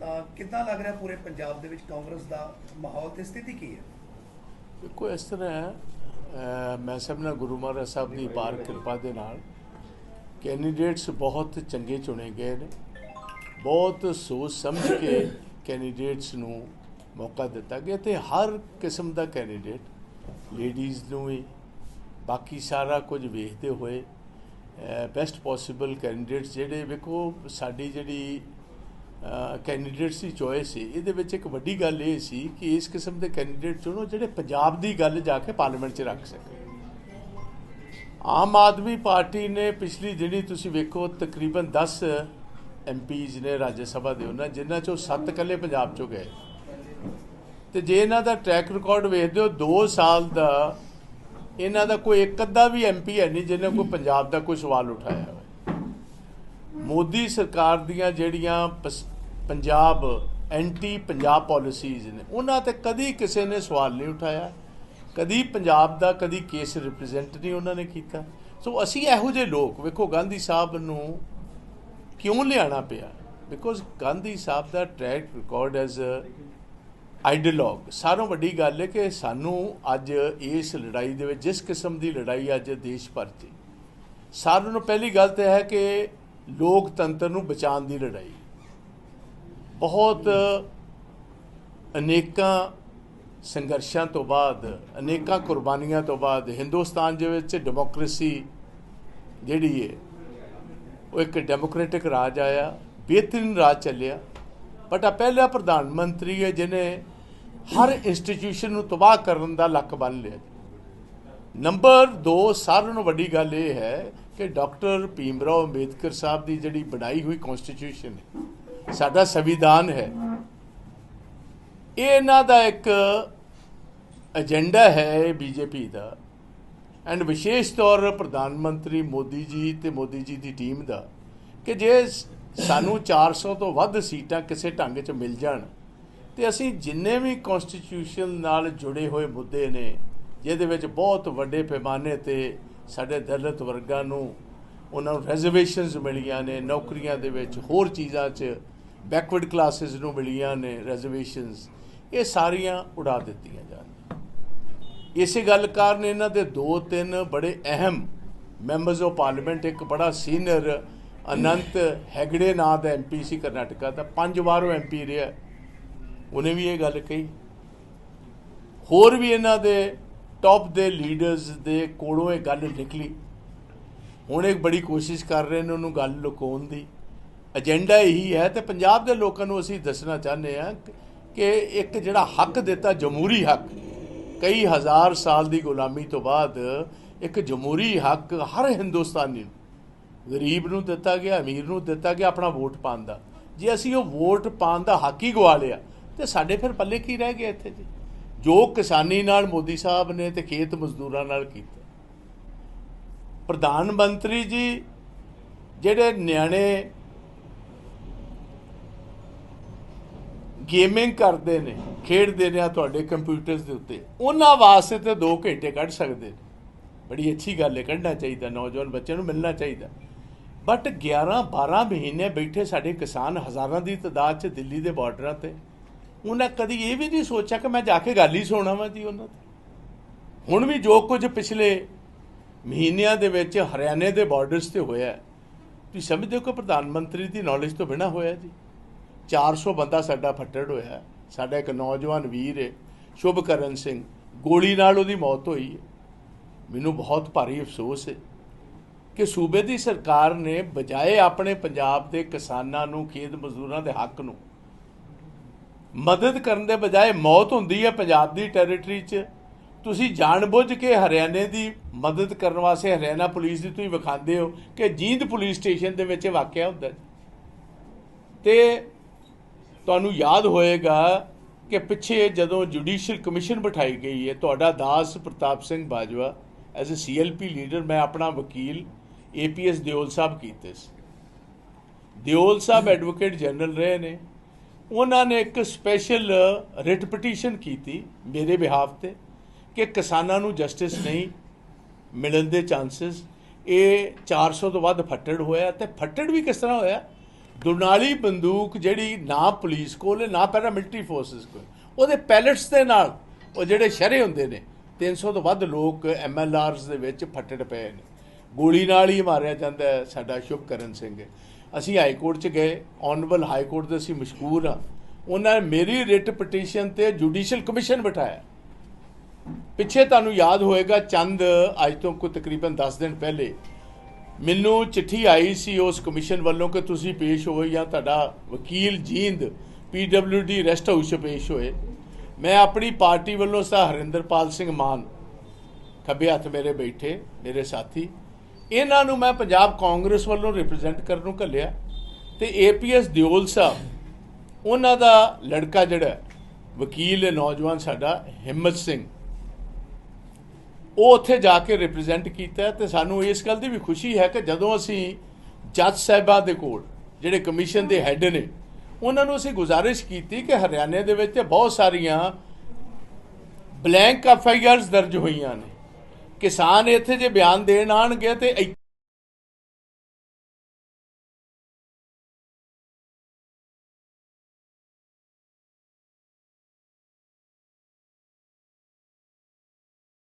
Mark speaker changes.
Speaker 1: ਤਾਂ ਕਿੱਦਾਂ ਲੱਗ ਰਿਹਾ ਪੂਰੇ ਪੰਜਾਬ ਦੇ ਵਿੱਚ ਕਾਂਗਰਸ ਦਾ ਮਾਹੌਲ ਤੇ ਸਥਿਤੀ ਕੀ ਹੈ?
Speaker 2: ਦੇਖੋ, ਇਸ ਤਰ੍ਹਾਂ ਹੈ ਮੈਂ ਸਭ ਨਾਲ ਗੁਰੂ ਮਹਾਰਾਜ ਸਾਹਿਬ ਦੀ ਪਾਰ ਕਿਰਪਾ ਦੇ ਨਾਲ ਕੈਂਡੀਡੇਟਸ ਬਹੁਤ ਚੰਗੇ ਚੁਣੇ ਗਏ ਨੇ। ਬਹੁਤ ਸੋਚ ਸਮਝ ਕੇ ਕੈਂਡੀਡੇਟਸ ਨੂੰ ਮੌਕਾ ਦਿੱਤਾ ਗਿਆ ਤੇ ਹਰ ਕਿਸਮ ਦਾ ਕੈਂਡੀਡੇਟ, ਲੇਡੀਜ਼ ਨੂੰ ਵੀ, ਬਾਕੀ ਸਾਰਾ ਕੁਝ ਵੇਖਦੇ ਹੋਏ ਬੈਸਟ ਪੋਸੀਬਲ ਕੈਂਡੀਡੇਟਸ ਜਿਹੜੇ ਵੇਖੋ, ਸਾਡੀ ਜਿਹੜੀ ਕੈਂਡੀਡੇਟਸ ਦੀ ਚੋਇਸ ਸੀ। ਇਹਦੇ ਵਿੱਚ ਇੱਕ ਵੱਡੀ ਗੱਲ ਇਹ ਸੀ ਕਿ ਇਸ ਕਿਸਮ ਦੇ ਕੈਂਡੀਡੇਟ ਚੁਣੋ ਜਿਹੜੇ ਪੰਜਾਬ ਦੀ ਗੱਲ ਜਾ ਕੇ ਪਾਰਲੀਮੈਂਟ 'ਚ ਰੱਖ ਸਕਣ। ਆਮ ਆਦਮੀ ਪਾਰਟੀ ਨੇ ਪਿਛਲੀ ਜਿਹੜੀ ਤੁਸੀਂ ਵੇਖੋ, ਤਕਰੀਬਨ 10 ਐਮਪੀਜ਼ ਨੇ ਰਾਜ ਸਭਾ ਦੇ ਉਹਨਾਂ, ਜਿਨ੍ਹਾਂ ਚੋਂ 7 ਇਕੱਲੇ ਪੰਜਾਬ ਚੋਂ ਗਏ। ਤੇ ਜੇ ਇਹਨਾਂ ਦਾ ਟਰੈਕ ਰਿਕਾਰਡ ਵੇਖਦੇ ਹੋ 2 ਸਾਲ ਦਾ ਇਹਨਾਂ ਦਾ ਕੋਈ ਇੱਕ ਅੱਧਾ ਵੀ ਐਮਪੀ ਹੈ ਨਹੀਂ, ਜਿਹਨੇ ਕੋਈ ਪੰਜਾਬ ਦਾ ਕੋਈ ਸਵਾਲ ਉਠਾਇਆ ਹੋਵੇ। ਮੋਦੀ ਸਰਕਾਰ ਦੀਆਂ ਜਿਹੜੀਆਂ ਪਸ- ਪੰਜਾਬ ਐਂਟੀ ਪੰਜਾਬ ਪਾਲਿਸੀਜ਼ ਨੇ। ਉਹਨਾਂ ਤੇ ਕਦੀ ਕਿਸੇ ਨੇ ਸਵਾਲ ਨਹੀਂ ਉਠਾਇਆ। ਕਦੀ ਪੰਜਾਬ ਦਾ, ਕਦੀ ਕੇਸ ਰਿਪਰੈਜ਼ੈਂਟ ਨਹੀਂ ਉਹਨਾਂ ਨੇ ਕੀਤਾ। ਸੋ ਅਸੀਂ ਇਹੋ ਜਿਹੇ ਲੋਕ, ਵੇਖੋ ਗਾਂਧੀ ਸਾਹਿਬ ਨੂੰ ਕਿਉਂ ਲਿਆਣਾ ਪਿਆ? ਬਿਕੋਜ਼ ਗਾਂਧੀ ਸਾਹਿਬ ਦਾ ਟਰੈਕ ਰਿਕਾਰਡ ਐਜ਼ ਆਈਡੀਅਲੋਗ ਸਾਰੋਂ ਵੱਡੀ ਗੱਲ ਹੈ ਕਿ ਸਾਨੂੰ ਅੱਜ ਇਸ ਲੜਾਈ ਦੇ ਵਿੱਚ, ਜਿਸ ਕਿਸਮ ਦੀ ਲੜਾਈ ਅੱਜ ਦੇਸ਼ ਭਰ 'ਚ, ਸਾਰਿਆਂ ਨੂੰ ਪਹਿਲੀ ਗੱਲ ਤਾਂ ਹੈ ਕਿ ਲੋਕਤੰਤਰ ਨੂੰ ਬਚਾਉਣ ਦੀ ਲੜਾਈ। ਬਹੁਤ ਅਨੇਕਾਂ ਸੰਘਰਸ਼ਾਂ ਤੋਂ ਬਾਅਦ, ਅਨੇਕਾਂ ਕੁਰਬਾਨੀਆਂ ਤੋਂ ਬਾਅਦ, ਹਿੰਦੁਸਤਾਨ ਦੇ ਵਿੱਚ ਡੈਮੋਕ੍ਰੇਸੀ ਜਿਹੜੀ ਹੈ ਉਹ ਇੱਕ ਡੈਮੋਕ੍ਰੈਟਿਕ ਰਾਜ ਆਇਆ, ਬਿਹਤਰੀਨ ਰਾਜ ਚੱਲਿਆ। ਬਟ ਆ ਪਹਿਲਾ ਪ੍ਰਧਾਨ ਮੰਤਰੀ ਹੈ ਜਿਨੇ ਹਰ ਇੰਸਟੀਟਿਊਸ਼ਨ ਨੂੰ ਤਬਾਹ ਕਰਨ ਦਾ ਲੱਕ ਬੰਨ ਲਿਆ। ਨੰਬਰ 2 ਸਾਰਿਆਂ ਨੂੰ ਵੱਡੀ ਗੱਲ ਇਹ ਹੈ ਕਿ ਡਾਕਟਰ ਭੀਮਰਾਓ ਅੰਬੇਦਕਰ ਸਾਹਿਬ ਦੀ ਜਿਹੜੀ ਬਣਾਈ ਹੋਈ ਕਨਸਟੀਟਿਊਸ਼ਨ ਹੈ ਸਾਡਾ ਸੰਵਿਧਾਨ ਹੈ। ਇਹ ਇਹਨਾਂ ਦਾ ਇੱਕ ਏਜੰਡਾ ਹੈ ਬੀਜੇਪੀ ਦਾ। ਐਂਡ ਵਿਸ਼ੇਸ਼ ਤੌਰ ਪ੍ਰਧਾਨ ਮੰਤਰੀ ਮੋਦੀ ਜੀ ਤੇ ਮੋਦੀ ਜੀ ਦੀ ਟੀਮ ਦਾ ਕਿ ਜੇ ਸ- ਸਾਨੂੰ 400 ਤੋਂ ਵੱਧ ਸੀਟਾਂ ਕਿਸੇ ਢੰਗ 'ਚ ਮਿਲ ਜਾਣ, ਤੇ ਅਸੀਂ ਜਿੰਨੇ ਵੀ ਕਨਸਟੀਟਿਊਸ਼ਨ ਨਾਲ ਜੁੜੇ ਹੋਏ ਮੁੱਦੇ ਨੇ, ਜਿਹਦੇ ਵਿੱਚ ਬਹੁਤ ਵੱਡੇ ਪੈਮਾਨੇ ਤੇ ਸਾਡੇ ਦਲਿਤ ਵਰਗਾਂ ਨੂੰ ਉਹਨਾਂ ਨੂੰ ਰਿਜ਼ਰਵੇਸ਼ਨਸ ਮਿਲੀਆਂ ਨੇ, ਨੌਕਰੀਆਂ ਦੇ ਵਿੱਚ ਹੋਰ ਚੀਜ਼ਾਂ 'ਚ ਬੈਕਵਰਡ ਕਲਾਸਿਸ ਨੂੰ ਮਿਲੀਆਂ ਨੇ ਰਿਜ਼ਰਵੇਸ਼ਨਸ ਇਹ ਸਾਰੀਆਂ ਉਡਾ ਦਿੱਤੀਆਂ ਜਾਣ ਇਸੇ ਗੱਲ ਕਾਰਨ ਇਹਨਾਂ ਦੇ ਦੋ ਤਿੰਨ ਬੜੇ ਅਹਿਮ ਮੈਂਬਰਸ ਆਫ ਪਾਰਲੀਮੈਂਟ ਇੱਕ ਬੜਾ ਸੀਨੀਅਰ ਅਨੰਤ ਹੈਗੜੇ ਨਾਂ ਦਾ ਐਮਪੀ ਸੀ ਕਰਨਾਟਕਾ ਦਾ, ਪੰਜ ਵਾਰ ਉਹ ਐਮਪੀ ਰਿਹਾ। ਉਹਨੇ ਵੀ ਇਹ ਗੱਲ ਕਹੀ। ਹੋਰ ਵੀ ਇਹਨਾਂ ਦੇ ਟੌਪ ਦੇ ਲੀਡਰਸ ਦੇ ਕੋਲੋਂ ਇਹ ਗੱਲ ਨਿਕਲੀ। ਹੁਣ ਇੱਕ ਬੜੀ ਕੋਸ਼ਿਸ਼ ਕਰ ਰਹੇ ਨੇ ਉਹਨੂੰ ਗੱਲ ਲੁਕਾਉਣ ਦੀ। ਏਜੰਡਾ ਇਹੀ ਹੈ ਤੇ ਪੰਜਾਬ ਦੇ ਲੋਕਾਂ ਨੂੰ ਅਸੀਂ ਦੱਸਣਾ ਚਾਹੁੰਦੇ ਹਾਂ ਕਿ ਇੱਕ ਜਿਹੜਾ ਹੱਕ ਦਿੱਤਾ, ਜਮਹੂਰੀ ਹੱਕ, ਕਈ ਹਜ਼ਾਰ ਸਾਲ ਦੀ ਗੁਲਾਮੀ ਤੋਂ ਬਾਅਦ ਇੱਕ ਜਮਹੂਰੀ ਹੱਕ ਹਰ ਹਿੰਦੁਸਤਾਨੀ ਨੂੰ, ਗਰੀਬ ਨੂੰ ਦਿੱਤਾ ਗਿਆ, ਅਮੀਰ ਨੂੰ ਦਿੱਤਾ ਗਿਆ ਆਪਣਾ ਵੋਟ ਪਾਉਣ ਦਾ। ਜੇ ਅਸੀਂ ਉਹ ਵੋਟ ਪਾਉਣ ਦਾ ਹੱਕ ਹੀ ਗਵਾ ਲਿਆ, ਤੇ ਸਾਡੇ ਫਿਰ ਪੱਲੇ ਕੀ ਰਹਿ ਗਿਆ ਇੱਥੇ ਜੀ? ਜੋ ਕਿਸਾਨੀ ਨਾਲ ਮੋਦੀ ਸਾਹਿਬ ਨੇ ਤੇ ਖੇਤ ਮਜ਼ਦੂਰਾਂ ਨਾਲ ਕੀਤਾ। ਪ੍ਰਧਾਨ ਮੰਤਰੀ ਜੀ, ਜਿਹੜੇ ਨਿਆਣੇ ਗੇਮਿੰਗ ਕਰਦੇ ਨੇ, ਖੇਡਦੇ ਨੇ ਆ ਤੁਹਾਡੇ ਕੰਪਿਊਟਰਸ ਦੇ ਉੱਤੇ। ਉਹਨਾਂ ਵਾਸਤੇ ਤੇ 2 ਘੰਟੇ ਕੱਢ ਸਕਦੇ ਨੇ। ਬੜੀ ਅੱਛੀ ਗੱਲ ਹੈ, ਕੱਢਣਾ ਚਾਹੀਦਾ, ਨੌਜਵਾਨ ਬੱਚਿਆਂ ਨੂੰ ਮਿਲਣਾ ਚਾਹੀਦਾ। ਬਟ 11 12 ਮਹੀਨੇ ਬੈਠੇ ਸਾਡੇ ਕਿਸਾਨ ਹਜ਼ਾਰਾਂ ਦੀ ਤਾਦਾਦ 'ਚ ਦਿੱਲੀ ਦੇ ਬਾਰਡਰਾਂ ਤੇ। ਉਹਨਾਂ ਕਦੀ ਇਹ ਵੀ ਨਹੀਂ ਸੋਚਿਆ ਕਿ ਮੈਂ ਜਾ ਕੇ ਗੱਲ ਹੀ ਸੁਣਾ ਵਾਂ ਜੀ ਉਹਨਾਂ 'ਤੇ ਹੁਣ ਵੀ ਜੋ ਕੁਝ ਪਿਛਲੇ ਮਹੀਨਿਆਂ ਦੇ ਵਿੱਚ ਹਰਿਆਣੇ ਦੇ ਬਾਰਡਰਸ ਤੇ ਹੋਇਆ ਤੁਸੀਂ ਸਮਝਦੇ ਹੋ ਕਿ ਪ੍ਰਧਾਨ ਮੰਤਰੀ ਦੀ ਨੌਲੇਜ ਤੋਂ ਬਿਨਾ ਹੋਇਆ ਜੀ। 400 ਬੰਦਾ ਸਾਡਾ ਫੱਟੜ ਹੋਇਆ ਸਾਡਾ ਇੱਕ ਨੌਜਵਾਨ ਵੀਰ ਹੈ, ਸ਼ੁਭਕਰਨ ਸਿੰਘ। ਗੋਲੀ ਨਾਲ ਉਹਦੀ ਮੌਤ ਹੋਈ ਹੈ। ਮੈਨੂੰ ਬਹੁਤ ਭਾਰੀ ਅਫਸੋਸ ਹੈ ਕਿ ਸੂਬੇ ਦੀ ਸਰਕਾਰ ਨੇ ਬਜਾਏ ਆਪਣੇ ਪੰਜਾਬ ਦੇ ਕਿਸਾਨਾਂ ਨੂੰ, ਖੇਤ ਮਜ਼ਦੂਰਾਂ ਦੇ ਹੱਕ ਨੂੰ, ਮਦਦ ਕਰਨ ਦੇ ਬਜਾਏ ਮੌਤ ਹੁੰਦੀ ਹੈ ਪੰਜਾਬ ਦੀ ਟੈਰੀਟਰੀ 'ਚ। ਤੁਸੀਂ ਜਾਣਬੁੱਝ ਕੇ ਹਰਿਆਣੇ ਦੀ ਮਦਦ ਕਰਨ ਵਾਸਤੇ ਹਰਿਆਣਾ ਪੁਲਿਸ ਦੀ ਤੁਸੀਂ ਵਿਖਾਉਂਦੇ ਹੋ ਕਿ ਜੀਂਦ ਪੁਲਿਸ ਸਟੇਸ਼ਨ ਦੇ ਵਿੱਚ ਇਹ ਵਾਕਿਆ ਹੁੰਦਾ ਜੀ ਤੇ ਤੁਹਾਨੂੰ ਯਾਦ ਹੋਏਗਾ ਕਿ ਪਿੱਛੇ ਜਦੋਂ ਜੁਡੀਸ਼ੀਅਲ ਕਮਿਸ਼ਨ ਬਿਠਾਈ ਗਈ ਹੈ, ਤੁਹਾਡਾ ਦਾਸ Partap Singh Bajwa as a CLP leader ਮੈਂ ਆਪਣਾ ਵਕੀਲ ਏਪੀਐਸ ਦਿਓਲ ਸਾਹਿਬ ਕੀਤੇ ਸੀ। ਦਿਓਲ ਸਾਹਿਬ ਐਡਵੋਕੇਟ ਜਨਰਲ ਰਹੇ ਨੇ। ਉਹਨਾਂ ਨੇ ਇੱਕ ਸਪੈਸ਼ਲ ਰਿਟ ਪਟੀਸ਼ਨ ਕੀਤੀ ਮੇਰੇ ਬਿਹਾਫ ਤੇ ਕਿ ਕਿਸਾਨਾਂ ਨੂੰ ਜਸਟਿਸ ਨਹੀਂ ਮਿਲਣ ਦੇ ਚਾਂਸਸ ਇਹ 400 ਤੋਂ ਵੱਧ ਫੱਟੜ ਹੋਇਆ ਤੇ ਫੱਟੜ ਵੀ ਕਿਸ ਤਰ੍ਹਾਂ ਹੋਇਆ? ਦੁਨਾਲੀ ਬੰਦੂਕ ਜਿਹੜੀ ਨਾ ਪੁਲਿਸ ਕੋਲ, ਨਾ ਪੈਰਾ ਮਿਲਟਰੀ ਫੋਰਸਸ ਕੋਲ, ਉਹਦੇ ਪੈਲਟਸ ਦੇ ਨਾਲ ਉਹ ਜਿਹੜੇ ਸ਼ਰੇ ਹੁੰਦੇ ਨੇ 300 ਤੋਂ ਵੱਧ ਲੋਕ ਐਮਐਲਆਰਸ ਦੇ ਵਿੱਚ ਫੱਟੜ ਪਏ ਨੇ। ਗੋਲੀ ਨਾਲ ਹੀ ਮਾਰਿਆ ਜਾਂਦਾ ਹੈ ਸਾਡਾ ਸ਼ੁਭਕਰਨ ਸਿੰਘ। ਅਸੀਂ ਹਾਈ ਕੋਰਟ 'ਚ ਗਏ ਆਨਰੇਬਲ ਹਾਈ ਕੋਰਟ ਦੇ ਅਸੀਂ ਮਸ਼ਕੂਰ ਆ ਉਹਨਾਂ ਨੇ ਮੇਰੀ ਰਿਟ ਪਟੀਸ਼ਨ ਤੇ ਜੁਡੀਸ਼ੀਅਲ ਕਮਿਸ਼ਨ ਬਿਠਾਇਆ। ਪਿੱਛੇ ਤੁਹਾਨੂੰ ਯਾਦ ਹੋਏਗਾ, ਚੰਦ ਅੱਜ ਤੋਂ ਕੋਈ ਤਕਰੀਬਨ 10 ਦਿਨ ਪਹਿਲੇ ਮੈਨੂੰ ਚਿੱਠੀ ਆਈ ਸੀ ਉਸ ਕਮਿਸ਼ਨ ਵੱਲੋਂ ਕਿ ਤੁਸੀਂ ਪੇਸ਼ ਹੋਏ ਜਾਂ ਤੁਹਾਡਾ ਵਕੀਲ ਜੀਂਦ ਪੀਡਬਲਯੂਡੀ ਰੈਸਟ ਹਾਊਸ 'ਚ ਪੇਸ਼ ਹੋਏ। ਮੈਂ ਆਪਣੀ ਪਾਰਟੀ ਵੱਲੋਂ ਸਾ ਹਰਿੰਦਰਪਾਲ ਸਿੰਘ ਮਾਨ ਖੱਬੇ ਹੱਥ ਮੇਰੇ ਬੈਠੇ, ਮੇਰੇ ਸਾਥੀ। ਇਹਨਾਂ ਨੂੰ ਮੈਂ ਪੰਜਾਬ ਕਾਂਗਰਸ ਵੱਲੋਂ ਰਿਪਰੈਜ਼ੈਂਟ ਕਰਨ ਨੂੰ ਘੱਲਿਆ ਤੇ ਏਪੀਐਸ ਦਿਓਲ ਸਾਹਿਬ, ਉਹਨਾਂ ਦਾ ਲੜਕਾ ਜਿਹੜਾ ਵਕੀਲ ਹੈ, ਨੌਜਵਾਨ ਸਾਡਾ ਹਿੰਮਤ ਸਿੰਘ। ਉਹ ਉੱਥੇ ਜਾ ਕੇ ਰਿਪਰੈਜ਼ੈਂਟ ਕੀਤਾ ਤੇ ਸਾਨੂੰ ਇਸ ਗੱਲ ਦੀ ਵੀ ਖੁਸ਼ੀ ਹੈ ਕਿ ਜਦੋਂ ਅਸੀਂ ਜੱਜ ਸਾਹਿਬਾਂ ਦੇ ਕੋਲ, ਜਿਹੜੇ ਕਮਿਸ਼ਨ ਦੇ ਹੈੱਡ ਨੇ, ਉਹਨਾਂ ਨੂੰ ਅਸੀਂ ਗੁਜ਼ਾਰਿਸ਼ ਕੀਤੀ ਕਿ ਹਰਿਆਣੇ ਦੇ ਵਿੱਚ ਬਹੁਤ ਸਾਰੀਆਂ ਬਲੈਂਕ ਐਫ ਆਈ ਆਰਸ ਦਰਜ ਹੋਈਆਂ ਨੇ। ਕਿਸਾਨ ਇੱਥੇ ਜੇ ਬਿਆਨ ਦੇਣ ਆਣਗੇ ਤੇ